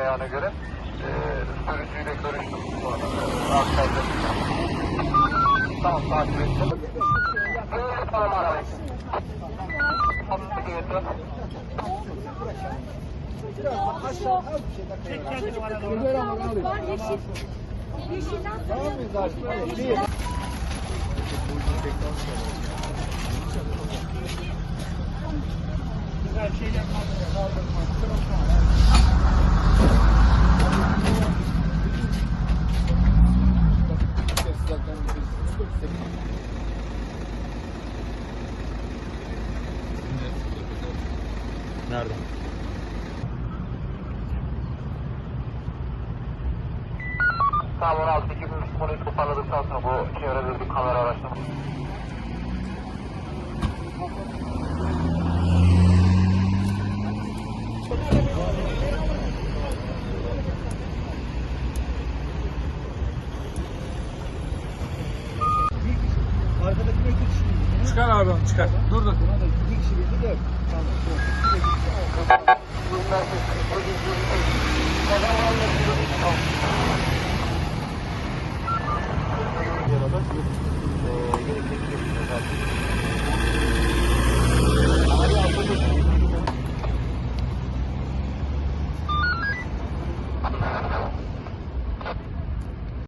beyana göre. E, sürücüyle görüştüm sonra. Aktardım. Tamam takip ettim. Böyle tamam arabayı. Tamam, gidiyor. Var yeşil. Yeşilden sonra Nerede? Tamam 16 2 konuyu toparladıktan sonra bu çevrede bir kamera araştırma. Çıkar abi onu çıkar. Dur dur. Terima kasih.